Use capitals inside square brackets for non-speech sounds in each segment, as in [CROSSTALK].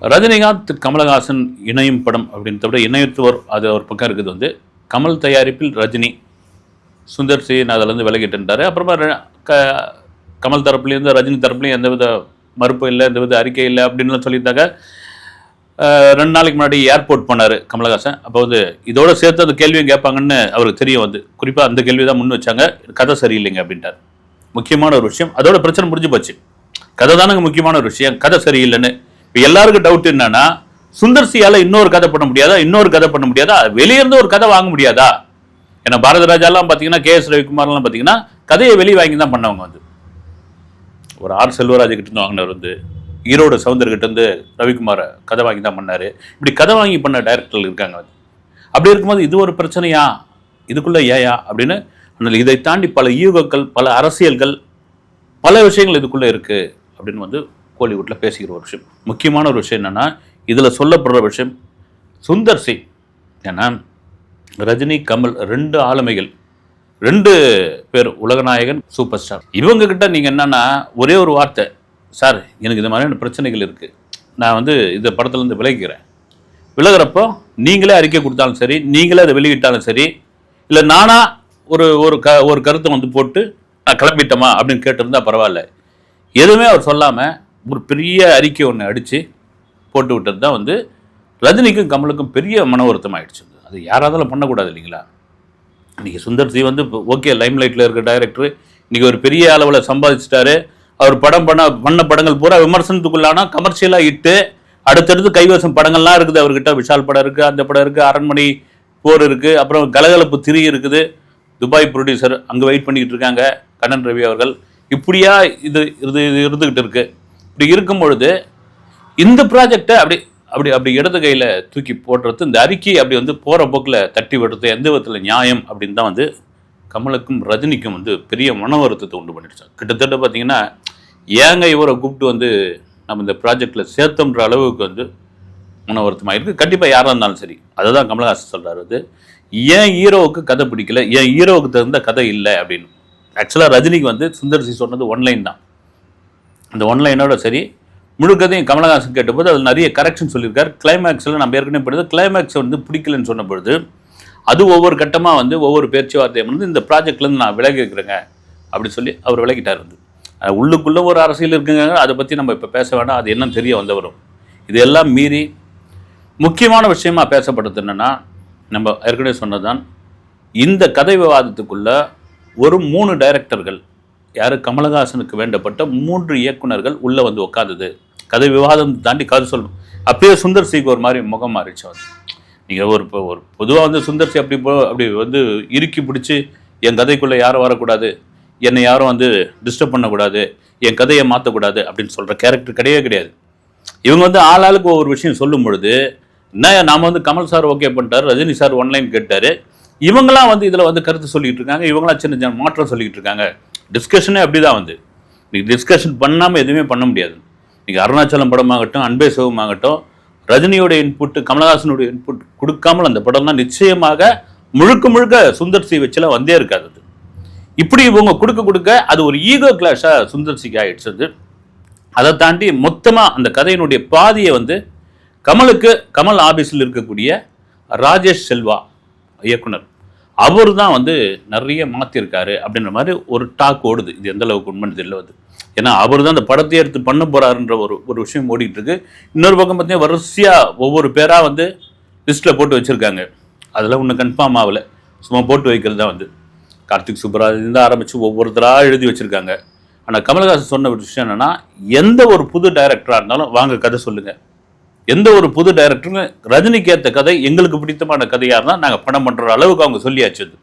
ரஜினிகாந்த் கமலஹாசன் இணையும் படம் அப்படின்றத விட இணையத்துவர் அது ஒரு பக்கம் இருக்குது வந்து. கமல் தயாரிப்பில் ரஜினி சுந்தர் சி அதிலேருந்து விலகிட்டுட்டாரு அப்புறமா ர- க கமல் தரப்புலேருந்து ரஜினி தரப்புலையும் எந்தவித மறுப்பு இல்லை எந்தவித அறிக்கை இல்லை அப்படின்லாம் சொல்லியிருந்தாங்க. ரெண்டு நாளைக்கு முன்னாடி ஏர்போர்ட் போனார் கமலஹாசன். அப்போ வந்து இதோட சேர்த்து அந்த கேள்வியும் கேட்பாங்கன்னு அவருக்கு தெரியும் வந்து. குறிப்பாக அந்த கேள்வி தான் முன் வச்சாங்க. கதை சரியில்லைங்க அப்படின்ட்டார். முக்கியமான ஒரு விஷயம். அதோட பிரச்சனை முடிஞ்சு போச்சு. கதை தானங்க முக்கியமான ஒரு விஷயம். கதை சரியில்லைன்னு இப்போ எல்லாருக்கும் டவுட் என்னன்னா சுந்தர்சியால இன்னொரு கதை பண்ண முடியாதா? இன்னொரு கதை பண்ண முடியாதா? வெளியிருந்து ஒரு கதை வாங்க முடியாதா? ஏன்னா பாரத ராஜாலாம் பார்த்தீங்கன்னா கே எஸ் ரவிக்குமார்லாம் பார்த்தீங்கன்னா கதையை வெளியே வாங்கி தான் பண்ணவங்க வந்து. ஒரு ஆர் செல்வராஜ் கிட்ட இருந்து வாங்கினவர் வந்து ஈரோடு சவுந்தர் இருந்து ரவிக்குமாரை கதை வாங்கி தான் பண்ணாரு. இப்படி கதை வாங்கி பண்ண டைரக்டர்கள் இருக்காங்க வந்து. அப்படி இருக்கும்போது இது ஒரு பிரச்சனையா? இதுக்குள்ள ஏயா? அப்படின்னு ஆனால் இதை தாண்டி பல ஈகோக்கள் பல அரசியல்கள் பல விஷயங்கள் இதுக்குள்ள இருக்கு. அப்படின்னு வந்து கோலிவுட்டில் பேசிக்கிற ஒரு விஷயம். முக்கியமான ஒரு விஷயம் என்னென்னா இதில் சொல்லப்படுற விஷயம் சுந்தர் சிங். ஏன்னா ரஜினி கமல் ரெண்டு ஆளுமைகள் ரெண்டு பேர் உலகநாயகன் சூப்பர் ஸ்டார். இவங்க கிட்ட என்னென்னா என்னன்னா ஒரே ஒரு வார்த்தை சார் எனக்கு இது மாதிரியான பிரச்சனைகள் இருக்குது நான் வந்து இந்த படத்துலேருந்து விலகிக்கிறேன். விலகிறப்போ நீங்களே அறிக்கை கொடுத்தாலும் சரி நீங்களே அதை வெளியிட்டாலும் சரி இல்லை நானாக ஒரு ஒரு க ஒரு கருத்தை வந்து போட்டு நான் கிளம்பிட்டோமா? அப்படின்னு கேட்டிருந்தா பரவாயில்ல. எதுவுமே அவர் சொல்லாமல் ஒரு பெரிய அறிக்கை ஒன்று அடித்து போட்டு விட்டது தான் வந்து ரஜினிக்கும் கமலுக்கும் பெரிய மன வருத்தம் ஆகிடுச்சு அது யாராலும் பண்ணக்கூடாது இல்லைங்களா? இன்றைக்கி சுந்தர் சி வந்து ஓகே லைம்லைட்டில் இருக்க டைரக்டர் இன்றைக்கி ஒரு பெரிய அளவில் சம்பாதிச்சிட்டாரு. அவர் படம் பண்ண பண்ண படங்கள் பூரா விமர்சனத்துக்குள்ளானா கமர்ஷியலாக இட்டு அடுத்தடுத்து கைவசம் படங்கள்லாம் இருக்குது. அவர்கிட்ட விஷால் படம் இருக்குது அந்த படம் இருக்குது அரண்மனை போர் இருக்குது அப்புறம் கலகலப்பு திரி இருக்குது. துபாய் ப்ரொடியூசர் அங்கே வெயிட் பண்ணிக்கிட்டு இருக்காங்க. கண்ணன் ரவி அவர்கள். இப்படியா இது இது இது இருந்துக்கிட்டு இருக்குது இப்படி இருக்கும் பொழுது இந்த ப்ராஜெக்டை அப்படி அப்படி அப்படி இடது கையில் தூக்கி போடுறது இந்த அறிக்கை அப்படி வந்து போகிற போக்கில் தட்டி விடுறது எந்த விதத்தில் நியாயம் அப்படின்னு தான் வந்து கமலுக்கும் ரஜினிக்கும் வந்து பெரிய மன வருத்தத்தை உண்டு பண்ணிடுச்சு. கிட்டத்தட்ட பார்த்தீங்கன்னா ஏங்க இவரை கூப்பிட்டு வந்து நம்ம இந்த ப்ராஜெக்டில் சேர்த்தோன்ற அளவுக்கு வந்து மன வருத்தமாக இருக்குது கண்டிப்பாக யாராக இருந்தாலும் சரி அதை தான் கமலஹாசன் சொல்கிறார் வந்து ஏன் ஹீரோவுக்கு கதை பிடிக்கல? ஏன் ஹீரோவுக்கு தகுந்த கதை இல்லை அப்படின்னு. ஆக்சுவலாக ரஜினிக்கு வந்து சுந்தர் சி சொன்னது ஒன்லைன் தான். அந்த ஒன்லைனோட சரி முழு கதையும் கமலஹாசன் கேட்டபோது அதில் நிறைய கரெக்ஷன் சொல்லியிருக்கார். கிளைமேக்ஸில் நம்ம ஏற்கனவே படித்தது கிளைமேக்ஸ் வந்து பிடிக்கலன்னு சொன்ன பொழுது அது ஒவ்வொரு கட்டமாக வந்து ஒவ்வொரு பேச்சுவார்த்தையை வந்து இந்த ப்ராஜெக்ட்லேருந்து நான் விலகி இருக்கிறேங்க அப்படி சொல்லி அவர் விலகிட்டார் வந்து. உள்ளுக்குள்ளே ஒரு அரசியல் இருக்குங்க அதை பற்றி நம்ம இப்போ பேச வேண்டாம். அது என்ன தெரிய வந்தவரும். இதெல்லாம் மீறி முக்கியமான விஷயமா பேசப்பட்டது என்னென்னா நம்ம ஏற்கனவே சொன்னதான் இந்த கதை விவாதத்துக்குள்ளே ஒரு மூணு டைரக்டர்கள் யார்? கமலஹாசனுக்கு வேண்டப்பட்ட மூன்று இயக்குனர்கள் உள்ளே வந்து உட்காந்தது கதை விவாதம் தாண்டி கதை சொல்லணும் அப்படியே சுந்தர் சிக்கு ஒரு மாதிரி முகம் மாறிச்சு அவர் நீங்கள் ஒரு இப்போ ஒரு பொதுவாக வந்து சுந்தர் சி அப்படி போ அப்படி வந்து இறுக்கி பிடிச்சி என் கதைக்குள்ளே யாரும் வரக்கூடாது. என்னை யாரும் வந்து டிஸ்டர்ப் பண்ணக்கூடாது. என் கதையை மாற்றக்கூடாது அப்படின்னு சொல்கிற கேரக்டர் கிடையவே கிடையாது. இவங்க வந்து ஆளாளுக்கு ஒவ்வொரு விஷயம் சொல்லும் பொழுது என்ன நாம வந்து கமல் சார் ஓகே பண்ணிட்டார் ரஜினி சார் ஒன்லைன் கேட்டார். இவங்களாம் வந்து இதில் வந்து கருத்து சொல்லிகிட்டு இருக்காங்க. இவங்களாம் சின்ன சின்ன மாற்றம் சொல்லிக்கிட்டு இருக்காங்க. டிஸ்கஷனே அப்படிதான் வந்து. நீங்கள் டிஸ்கஷன் பண்ணாமல் எதுவுமே பண்ண முடியாது. நீங்கள் அருணாச்சலம் படமாகட்டும் அன்பே சிவமாகட்டும் ரஜினியோட இன்புட் கமலஹாசனுடைய இன்புட் கொடுக்காமல் அந்த படம்லாம் நிச்சயமாக முழுக்க முழுக்க சுந்தர் சி வச்சுலாம் வந்தே இருக்காது அது. இப்படி இவங்க கொடுக்க கொடுக்க அது ஒரு ஈகோ கிளாஷாக சுந்தர் சிக்கு ஆயிடுச்சு அது. அதை தாண்டி மொத்தமாக அந்த கதையினுடைய பாதியை வந்து கமலுக்கு கமல் ஆபீஸில் இருக்கக்கூடிய ராஜேஷ் செல்வா இயக்குனர். அவர் தான் வந்து நிறைய மாற்றிருக்காரு அப்படின்ற மாதிரி ஒரு டாக் ஓடுது. இது எந்த அளவுக்கு உண்மைன்னு தெரியல வந்து. ஏன்னா அவர் தான் அந்த படத்தை எடுத்து பண்ண போறாருன்ற ஒரு ஒரு விஷயம் ஓடிட்டு இருக்கு இன்னொரு பக்கம் பார்த்தீங்கன்னா வரிசையாக ஒவ்வொரு பேராக வந்து லிஸ்ட்டில் போட்டு வச்சுருக்காங்க. அதெல்லாம் ஒன்றும் கன்ஃபார்ம் ஆகலை. சும்மா போட்டு வைக்கிறது தான் வந்து. கார்த்திக் சுப்ராஜ் இருந்து ஆரம்பித்து ஒவ்வொருத்தராக எழுதி வச்சுருக்காங்க. ஆனால் கமல்ஹாசன் சொன்ன ஒரு விஷயம் என்னென்னா எந்த ஒரு புது டைரக்டராக இருந்தாலும் வாங்க கதை சொல்லுங்கள் எந்த ஒரு புது டைரக்டரும் ரஜினிக்கு ஏற்ற கதை எங்களுக்கு பிடித்தமான கதையாக இருந்தால் நாங்கள் படம் பண்ணுற அளவுக்கு அவங்க சொல்லியாச்சு அது.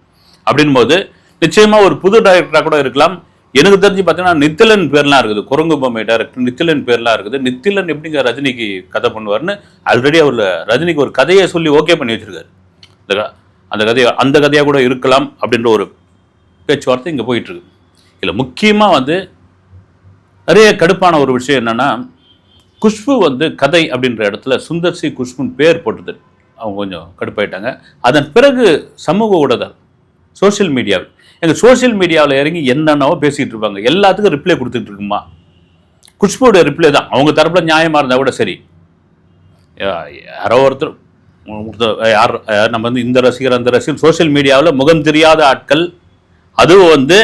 அப்படின் போது நிச்சயமாக ஒரு புது டைரக்டராக கூட இருக்கலாம். எனக்கு தெரிஞ்சு பார்த்தீங்கன்னா நித்திலன் பேர்லாம் இருக்குது. குரங்கு பொம்மை டைரக்டர் நித்திலன் பேர்லாம் இருக்குது. நித்திலன் எப்படிங்க ரஜினிக்கு கதை பண்ணுவார்னு ஆல்ரெடி அவர் ரஜினிக்கு ஒரு கதையை சொல்லி ஓகே பண்ணி வச்சிருக்காரு. இந்த அந்த கதையை அந்த கதையாக கூட இருக்கலாம் அப்படின்ற ஒரு பேச்சுவார்த்தை இங்கே போயிட்டுருக்கு இதில் முக்கியமாக வந்து நிறைய கடுப்பான ஒரு விஷயம் என்னென்னா குஷ்பு வந்து கதை அப்படின்ற இடத்துல சுந்தர் சி குஷ்புன்னு பேர் போட்டது. அவங்க கொஞ்சம் கடுப்பாயிட்டாங்க. அதன் பிறகு சமூக ஊடகம் சோஷியல் மீடியாவில். எங்கள் சோஷியல் மீடியாவில் இறங்கி என்னென்னவோ பேசிகிட்டு இருப்பாங்க. எல்லாத்துக்கும் ரிப்ளை கொடுத்துட்டு இருக்குமா? குஷ்புவோட ரிப்ளை தான். அவங்க தரப்பில் நியாயமாக இருந்தால் கூட சரி. யாரோ ஒருத்தர் ஒருத்தர் யார் நம்ம வந்து இந்த ரசிகர் அந்த ரசிகர். சோஷியல் மீடியாவில் முகம் தெரியாத ஆட்கள் அதுவும் வந்து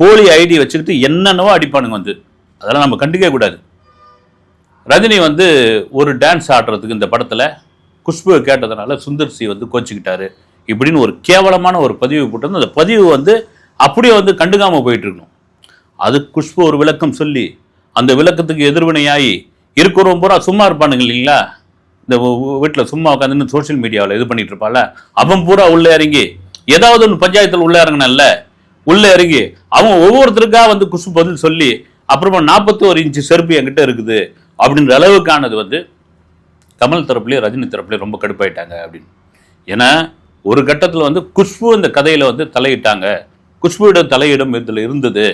போலி ஐடி வச்சுக்கிட்டு என்னென்னவோ அடிப்பானுங்க வந்து. அதெல்லாம் நம்ம கண்டுக்கவே கூடாது. ரஜினி வந்து ஒரு டான்ஸ் ஆடுறதுக்கு இந்த படத்தில் குஷ்பு கேட்டதுனால சுந்தர் சி வந்து கோச்சிக்கிட்டாரு. இப்படின்னு ஒரு கேவலமான ஒரு பதிவு போட்டு அந்த பதிவு வந்து அப்படியே வந்து கண்டுக்காமல் போயிட்டு இருக்கணும். அது குஷ்பு ஒரு விளக்கம் சொல்லி அந்த விளக்கத்துக்கு எதிர்வினையாகி இருக்கிறவங்க பூரா சும்மா இருப்பானுங்க இல்லைங்களா? இந்த வீட்டில் சும்மா உட்காந்துன்னு சோஷியல் மீடியாவில் இது பண்ணிட்டு இருப்பாள் அவன் பூரா உள்ளே இறங்கி ஏதாவது ஒன்று பஞ்சாயத்தில் உள்ளே இறங்கினல்ல உள்ளே இறங்கி அவன் ஒவ்வொருத்தருக்காக வந்து குஷ்பு பதில் சொல்லி அப்புறமா நாற்பத்தோரு இன்ச்சு செருப்பு என்கிட்ட இருக்குது. அப்படின்ற அளவுக்கானது வந்து கமல் தரப்புலேயே ரஜினி தரப்புலேயே ரொம்ப கடுப்பாயிட்டாங்க அப்படின்னு. ஏன்னா ஒரு கட்டத்தில் வந்து குஷ்பு இந்த கதையில் வந்து தலையிட்டாங்க. குஷ்புவிடம் தலையிடம் இதில் இருந்தது.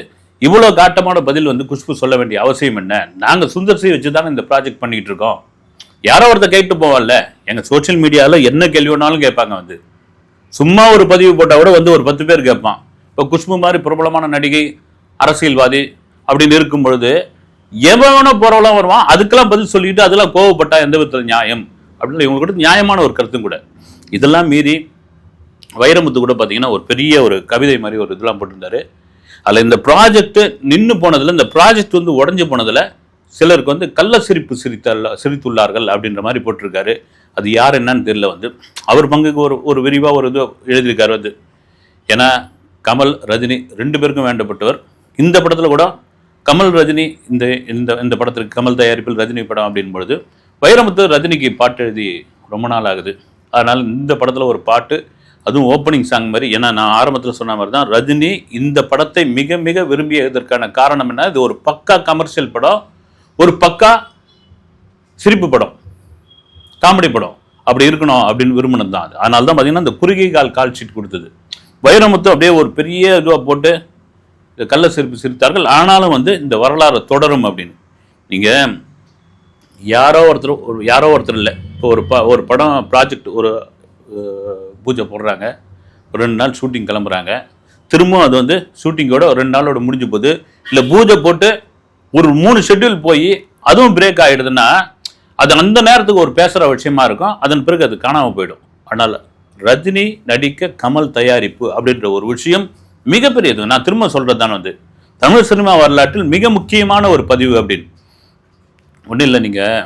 இவ்வளோ காட்டமான பதில் வந்து குஷ்பு சொல்ல வேண்டிய அவசியம் என்ன? நாங்கள் சுந்தர் சி வச்சு தானே இந்த ப்ராஜெக்ட் பண்ணிகிட்டு இருக்கோம். யாரோ ஒருத்தர் கேட்டு போவான்ல எங்கள் சோஷியல் மீடியாவில் என்ன கேள்வி வேணாலும் கேட்பாங்க வந்து. சும்மா ஒரு பதிவு போட்டால் கூட வந்து ஒரு பத்து பேர் கேட்பான். இப்போ குஷ்பு மாதிரி பிரபலமான நடிகை அரசியல்வாதி அப்படின்னு இருக்கும் பொழுது எவனோ போறவெல்லாம் வருவான். அதுக்கெல்லாம் பதில் சொல்லிட்டு அதெல்லாம் கோவப்பட்டா எந்த விதத்தில் நியாயம்? அப்படின்னு இவங்க கூட நியாயமான ஒரு கருத்தும் கூட. இதெல்லாம் மீறி வைரமுத்து கூட பார்த்தீங்கன்னா ஒரு பெரிய ஒரு கவிதை மாதிரி ஒரு இதெல்லாம் போட்டிருந்தாரு. அதில் இந்த ப்ராஜெக்ட் நின்று போனதில் இந்த ப்ராஜெக்ட் வந்து உடஞ்சி போனதில் சிலருக்கு வந்து கள்ள சிரிப்பு சிரித்தல்ல சிரித்துள்ளார்கள் அப்படின்ற மாதிரி போட்டிருக்காரு. அது யார் என்னன்னு தெரியல வந்து. அவர் பங்குக்கு ஒரு ஒரு விரிவாக ஒரு இது எழுதியிருக்காரு வந்து. ஏன்னா கமல் ரஜினி ரெண்டு பேருக்கும் வேண்டப்பட்டவர். இந்த படத்தில் கூட கமல் ரஜினி இந்த இந்த இந்த படத்திற்கு கமல் தயாரிப்பில் ரஜினி படம் அப்படின் பொழுது வைரமுத்து ரஜினிக்கு பாட்டு எழுதி ரொம்ப நாள் ஆகுது அதனால் இந்த படத்தில் ஒரு பாட்டு அதுவும் ஓப்பனிங் சாங் மாதிரி ஏன்னா நான் ஆரம்பத்தில் சொன்ன மாதிரி தான் ரஜினி இந்த படத்தை மிக மிக விரும்பியதற்கான காரணம் என்ன? இது ஒரு பக்கா கமர்ஷியல் படம் ஒரு பக்கா சிரிப்பு படம் காமெடி படம். அப்படி இருக்கணும் அப்படின்னு விரும்பினது தான் அது. அதனால தான் பார்த்தீங்கன்னா இந்த குறுகிய கால் கால் ஷீட் கொடுத்தது. வைரமுத்து அப்படியே ஒரு பெரிய இதுவாக போட்டு இந்த கள்ள சிரிப்பு சிரித்தார்கள். ஆனாலும் வந்து இந்த வரலாறு தொடரும் அப்படின்னு. நீங்கள் யாரோ ஒருத்தர் ஒரு யாரோ ஒருத்தர் இல்லை. இப்போ ஒரு ப ஒரு படம் ப்ராஜெக்ட் ஒரு பூஜை போடுறாங்க. ஒரு ரெண்டு நாள் ஷூட்டிங் கிளம்புறாங்க. திரும்பவும் அது வந்து ஷூட்டிங்கோட ஒரு ரெண்டு நாளோட முடிஞ்சு போகுது இல்லை பூஜை போட்டு ஒரு மூணு ஷெட்யூல் போய் அதுவும் பிரேக் ஆகிடுதுன்னா அது அந்த நேரத்துக்கு ஒரு பேசுகிற விஷயமா இருக்கும். அதன் பிறகு அது காணாமல் போயிடும். அதனால் ரஜினி நடிக்க கமல் தயாரிப்பு அப்படின்ற ஒரு விஷயம் மிகப்பெரியது. நான் திரும்ப சொல்கிறது தான் வந்து தமிழ் சினிமா வரலாற்றில் மிக முக்கியமான ஒரு பதிவு அப்படின்னு. ஒன்றும் இல்லை நீங்கள்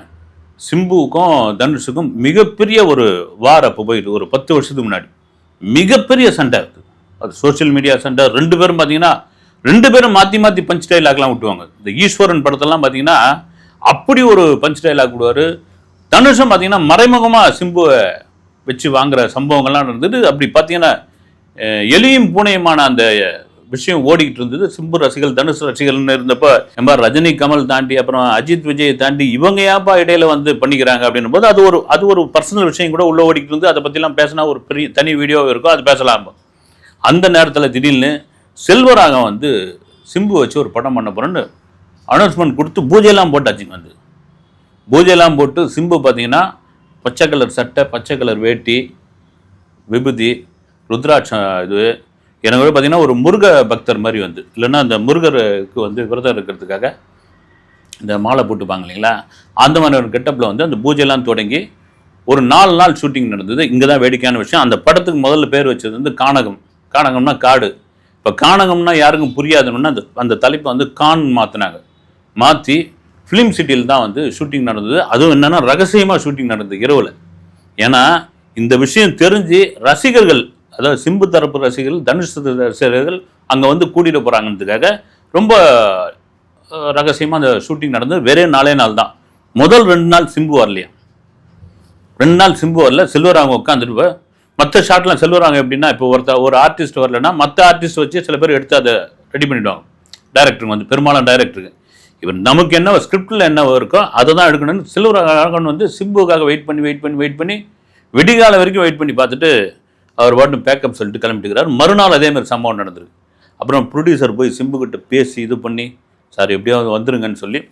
சிம்புவுக்கும் தனுஷுக்கும் மிகப்பெரிய ஒரு வார் அப்போ போயிட்டு ஒரு பத்து வருஷத்துக்கு முன்னாடி. மிகப்பெரிய சண்டை அது. அது சோஷியல் மீடியா சண்டை. ரெண்டு பேரும் பார்த்தீங்கன்னா ரெண்டு பேரும் மாற்றி மாற்றி பஞ்ச் டைலாக்லாம் விட்டுவாங்க இந்த ஈஸ்வரன் படத்தெல்லாம் பார்த்தீங்கன்னா அப்படி ஒரு பஞ்ச் டைலாக் விடுவார். தனுஷும் பார்த்தீங்கன்னா மறைமுகமாக சிம்புவை வச்சு வாங்குற சம்பவங்கள்லாம் நடந்துட்டு அப்படி பார்த்தீங்கன்னா எலியும் பூனையுமான அந்த விஷயம் ஓடிக்கிட்டு இருந்தது. சிம்பு ரசிகர்கள் தனுஷ் ரசிகர்கள்னு இருந்தப்போ நம்ம ரஜினி கமல் தாண்டி அப்புறம் அஜித் விஜய் தாண்டி இவங்க ஏப்பா இடையில வந்து பண்ணிக்கிறாங்க அப்படின்னும் போது அது ஒரு அது ஒரு பர்சனல் விஷயம் கூட உள்ள ஓடிக்கிட்டு இருந்து அதை பற்றிலாம் பேசினா ஒரு பெரிய தனி வீடியோ இருக்கும் அது பேசலாம். அந்த நேரத்தில் திடீர்னு செல்வராகம் வந்து சிம்பு வச்சு ஒரு படம் பண்ண போகிறேன்னு அனௌன்ஸ்மெண்ட் கொடுத்து பூஜையெல்லாம் போட்டாச்சுங்க வந்து. பூஜையெல்லாம் போட்டு சிம்பு பார்த்தீங்கன்னா பச்சை கலர் சட்டை பச்சை கலர் வேட்டி விபூதி ருத்ராட்சம் இது எனக்கு வந்து பார்த்தீங்கன்னா ஒரு முருக பக்தர் மாதிரி வந்து இல்லைன்னா அந்த முருகருக்கு வந்து விரதம் இருக்கிறதுக்காக இந்த மாலை போட்டுப்பாங்க இல்லைங்களா? அந்த மாதிரி ஒரு கெட்டப்பில் வந்து அந்த பூஜையெல்லாம் தொடங்கி ஒரு நாலு நாள் ஷூட்டிங் நடந்தது. இங்கே தான் வேடிக்கையான விஷயம். அந்த படத்துக்கு முதல்ல பேர் வச்சது வந்து கானகம். கானகம்னா காடு. இப்போ கானகம்னா யாருக்கும் புரியாதுன்னா அந்த அந்த தலைப்பை வந்து கான் மாற்றினாங்க மாற்றி ஃபிலிம் சிட்டியில் தான் வந்து ஷூட்டிங் நடந்தது. அதுவும் என்னென்னா ரகசியமாக ஷூட்டிங் நடந்தது இரவில். ஏன்னா இந்த விஷயம் தெரிஞ்சு ரசிகர்கள் அதாவது சிம்பு தரப்பு ரசிகர்கள் தனுஷ் ரசிகர்கள் அங்கே வந்து கூட்டிகிட்டு போகிறாங்கன்றதுக்காக ரொம்ப ரகசியமாக அந்த ஷூட்டிங் நடந்தது. வெறே நாலே நாள் தான். முதல் ரெண்டு நாள் சிம்பு வரலையா. ரெண்டு நாள் சிம்பு வரல. செல்வராங்க அவங்க உட்காந்துட்டு மற்ற ஷாட்லாம் செல்வராங்க எப்படின்னா இப்போ ஒருத்தர் ஒரு ஆர்டிஸ்ட் வரலன்னா மற்ற ஆர்டிஸ்ட் வச்சு சில பேர் எடுத்து அதை ரெடி பண்ணிடுவாங்க. டைரக்டருங்க வந்து பெரும்பாலும் டைரக்டருக்கு இவர் நமக்கு என்ன ஸ்கிரிப்டில் என்ன இருக்கோ அதை தான் எடுக்கணும்னு செல்வராகவன் வந்து சிம்புக்காக வெயிட் பண்ணி வெயிட் பண்ணி வெயிட் பண்ணி விடிகால வரைக்கும் வெயிட் பண்ணி பார்த்துட்டு அவர் வாட்டும் பேக்கப் சொல்லிட்டு கிளம்பிட்டுக்கிறார். மறுநாள் அதே மாதிரி சம்பவம் நடந்திருக்கு. அப்புறம் ப்ரொடியூசர் போய் சிம்புக்கிட்ட பேசி இது பண்ணி சார் எப்படியாவது வந்துருங்கன்னு சொல்லி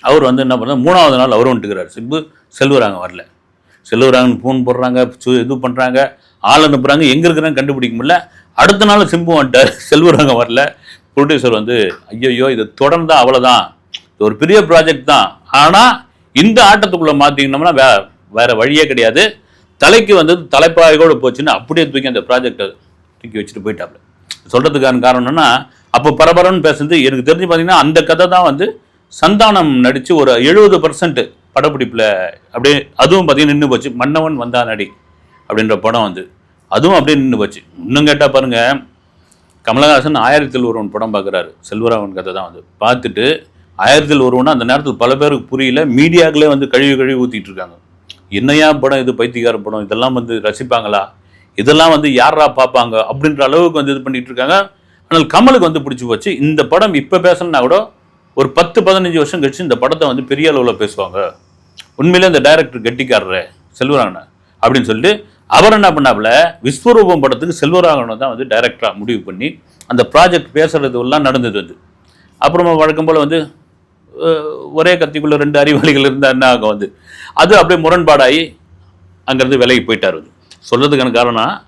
அவர் வந்து என்ன பண்ணார்? மூணாவது நாள் அவரும் வந்துட்டுக்கிறார். சிம்பு செல்வராங்க வரல. செல்வராங்கன்னு ஃபோன் போடுறாங்க சு- இது பண்ணுறாங்க ஆள் அனுப்புகிறாங்க எங்கே இருக்கிறாங்க கண்டுபிடிக்க முடியல. அடுத்த நாள் சிம்பு வந்துட்டார். [LAUGHS] செல்வராங்க வரல. ப்ரொடியூசர் வந்து ஐயோ இது தொடர்ந்தா அவ்வளோதான் இது ஒரு பெரிய ப்ராஜெக்ட் தான். ஆனால் இந்த ஆட்டத்துக்குள்ளே மாற்றிக்கிட்டோம்னா வே வேறு வழியே கிடையாது. தலைக்கு வந்தது தலைப்பாயோடு போச்சுன்னு அப்படியே தூக்கி அந்த ப்ராஜெக்டை தூக்கி வச்சுட்டு போயிட்டாப்ல சொல்கிறதுக்கான காரணம் என்னன்னா அப்போ பரபரன்னு பேசுறது எனக்கு தெரிஞ்சு பார்த்தீங்கன்னா அந்த கதை தான் வந்து சந்தானம் நடித்து ஒரு எழுபது பர்சன்ட் படப்பிடிப்பில் அப்படியே அதுவும் பார்த்தீங்கன்னா நின்று போச்சு. மன்னவன் வந்தா நடி அப்படின்ற படம் வந்து. அதுவும் அப்படியே நின்று போச்சு. இன்னும் கேட்டால் பாருங்கள் கமலஹாசன் ஆயிரத்தில் ஒருவன் படம் பார்க்குறாரு செல்வராமன் கதை தான் வந்து பார்த்துட்டு ஆயிரத்தில் ஒருவன் அந்த நேரத்தில் பல பேருக்கு புரியல. மீடியாக்களே வந்து கழுவி கழுவி ஊற்றிட்டு இருக்காங்க. என்னையா படம் இது பைத்தியக்கார படம்? இதெல்லாம் வந்து ரசிப்பாங்களா? இதெல்லாம் வந்து யாரா பார்ப்பாங்க? அப்படின்ற அளவுக்கு வந்து இது பண்ணிட்டு இருக்காங்க. ஆனால் கமலுக்கு வந்து பிடிச்சி போச்சு. இந்த படம் இப்போ பேசணும்னா கூட ஒரு பத்து பதினஞ்சு வருஷம் கழிச்சு இந்த படத்தை வந்து பெரிய அளவில் பேசுவாங்க. உண்மையிலே இந்த டைரக்டர் கெட்டிக்காரரு செல்வராகவன் அப்படின்னு சொல்லிட்டு அவர் என்ன பண்ணாப்புல? விஸ்வரூபம் படத்துக்கு செல்வராகவனை தான் வந்து டைரக்டராக முடிவு பண்ணி அந்த ப்ராஜெக்ட் பேசுறது எல்லாம் நடந்தது வந்து அப்புறமா வழக்கம் போல் வந்து ஒரே கத்திக்குள்ள ரெண்டு அறிவாளிகள் இருந்தால் என்ன ஆகும் வந்து. அது அப்படியே முரண்பாடாகி அங்கேருந்து விலகி போயிட்டார் வந்து சொல்கிறதுக்கான காரணம்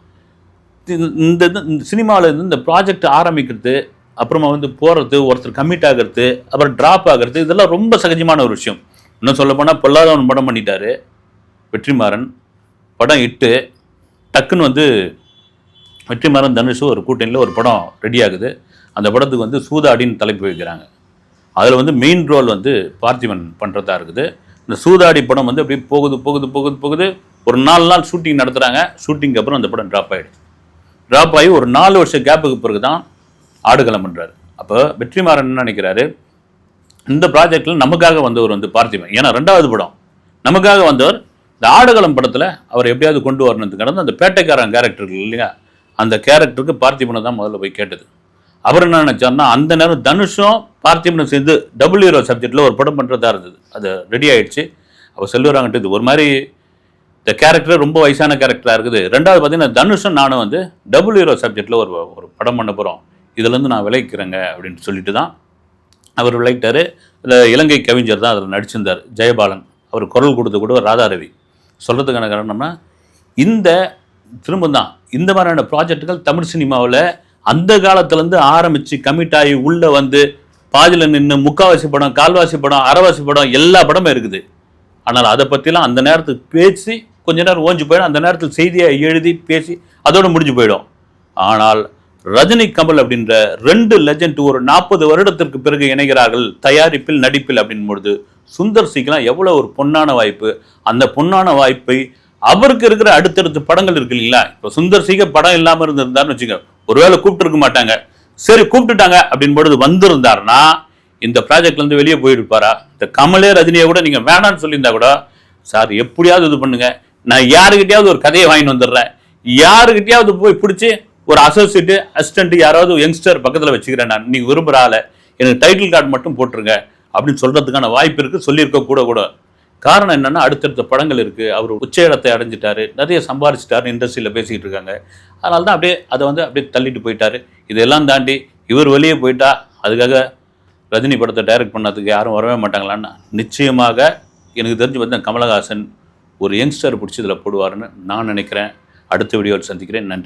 இந்த இது- இந்த சினிமாவில் இருந்து இந்த ப்ராஜெக்ட் ஆரம்பிக்கிறது அப்புறமா வந்து போகிறது ஒருத்தர் கம்மிட் ஆகிறது அப்புறம் ட்ராப் ஆகிறது இதெல்லாம் ரொம்ப சகஜமான ஒரு விஷயம். இன்னும் சொல்லப்போனால் பொல்லாதவன் படம் பண்ணிட்டாரு. வெற்றிமாறன் படம் இட்டு டக்குன்னு வந்து வெற்றிமாறன் தனுஷும் ஒரு கூட்டணியில் ஒரு படம் ரெடி ஆகுது. அந்த படத்துக்கு வந்து சூதாடின்னு தலைப்பு வைக்கிறாங்க. அதில் வந்து மெயின் ரோல் வந்து பார்த்திபன் பண்ணுறதா இருக்குது. இந்த சூதாடி படம் வந்து அப்படியே போகுது போகுது போகுது போகுது. ஒரு நாலு நாள் ஷூட்டிங் நடத்துகிறாங்க ஷூட்டிங்க்கு அப்புறம் அந்த படம் ட்ராப் ஆகிடுச்சு ட்ராப் ஆகி ஒரு நாலு வருஷம் கேப்புக்கு பிறகு தான் ஆடுகளம் பண்ணுறாரு அப்போ வெற்றிமாறன் என்ன நினைக்கிறாரு? இந்த ப்ராஜெக்டில் நமக்காக வந்தவர் வந்து பார்த்திபன். ஏன்னா ரெண்டாவது படம். நமக்காக வந்தவர் இந்த ஆடுகளம் படத்தில் அவர் எப்படியாவது கொண்டு வரணுக்கு கடந்து அந்த பேட்டைக்காரன் கேரக்டர் இல்லையா? அந்த கேரக்டருக்கு பார்த்திபனை தான் முதல்ல போய் கேட்டது. அவர் என்ன நினச்சார்னா அந்த நேரம் தனுஷும் பார்த்திபனும் சேர்ந்து டபுள் ஹீரோ சப்ஜெக்டில் ஒரு படம் பண்ணுறதா இருந்தது. அது ரெடி ஆகிடுச்சு அப்போ செல்வராங்கன்ட்டு இது ஒரு மாதிரி இந்த கேரக்டர் ரொம்ப வயசான கேரக்டராக இருக்குது. ரெண்டாவது பார்த்தீங்கன்னா தனுஷும் நானும் வந்து டபுள் ஹீரோ சப்ஜெக்டில் ஒரு ஒரு படம் பண்ண போகிறோம் இதுலேருந்து நான் விளைக்கிறேங்க அப்படின்னு சொல்லிட்டு தான் அவர் விளையிட்டார் இல்லை இலங்கை கவிஞர் தான் அதில் நடிச்சிருந்தார். ஜெயபாலன். அவர் குரல் கொடுத்து கூட ராதாரவி. சொல்கிறதுக்கான காரணம்னா இந்த திரும்ப தான் இந்த மாதிரியான ப்ராஜெக்ட்டுகள் தமிழ் சினிமாவில் அந்த காலத்துலேருந்து ஆரம்பித்து கமிட் ஆகி உள்ளே வந்து பாதியில் நின்று முக்காவாசி படம் கால்வாசி படம் அரைவாசி படம் எல்லா படமும் இருக்குது. ஆனால் அதை பற்றிலாம் அந்த நேரத்துக்கு பேசி கொஞ்ச நேரம் ஓஞ்சு போயிடும். அந்த நேரத்தில் செய்தியை எழுதி பேசி அதோடு முடிஞ்சு போயிடும். ஆனால் ரஜினி கமல் அப்படின்ற ரெண்டு லெஜண்ட் ஒரு நாற்பது வருடத்திற்கு பிறகு இணைகிறார்கள். தயாரிப்பில் நடிப்பில் அப்படின் பொழுது சுந்தர் சிக்கெலாம் எவ்வளோ ஒரு பொன்னான வாய்ப்பு. அந்த பொன்னான வாய்ப்பை அவருக்கு இருக்கிற அடுத்தடுத்த படங்கள் இருக்கு இல்லைங்களா? இப்போ சுந்தர் சிக படம் இல்லாமல் இருந்திருந்தாருன்னு வச்சுங்க ஒருவேளை கூப்பிட்டுருக்க மாட்டாங்க. சரி கூப்பிட்டுட்டாங்க அப்படின்பொழுது வந்திருந்தாருன்னா இந்த ப்ராஜெக்ட்ல இருந்து வெளியே போயிருப்பாரா? இந்த கமலே ரஜினியை கூட நீங்க வேணாம்னு சொல்லியிருந்தா கூட சார் எப்படியாவது இது பண்ணுங்க. நான் யாருக்கிட்டயாவது ஒரு கதையை வாங்கிட்டு வந்துடுறேன். யாருக்கிட்டயாவது போய் பிடிச்சி ஒரு அசோசியேட்டு அசிஸ்டன்ட் யாராவது யங்ஸ்டர் பக்கத்தில் வச்சுக்கிறேன் நான். நீங்க விரும்புகிற ஆளை. எனக்கு டைட்டில் கார்டு மட்டும் போட்டுருங்க. அப்படின்னு சொல்றதுக்கான வாய்ப்பு இருக்கு. சொல்லியிருக்க கூட கூட. காரணம் என்னன்னா அடுத்தடுத்த படங்கள் இருக்கு. அவர் உச்ச இடத்தை அடைஞ்சிட்டாரு. நிறைய சம்பாரிச்சிட்டாரு இண்டஸ்ட்ரியில் பேசிக்கிட்டு இருக்காங்க. அதனால தான் அப்படியே அதை வந்து அப்படியே தள்ளிட்டு போயிட்டாரு. இதெல்லாம் தாண்டி இவர் வெளியே போயிட்டா அதுக்காக ரஜினி படத்தை டைரக்ட் பண்ணதுக்கு யாரும் வரவே மாட்டாங்களான்னு நிச்சயமாக எனக்கு தெரிஞ்சு பார்த்தா கமலஹாசன் ஒரு யங்ஸ்டர் பிடிச்சி இதில் போடுவாருன்னு நான் நினைக்கிறேன். அடுத்த வீடியோவில் சந்திக்கிறேன். நன்றி.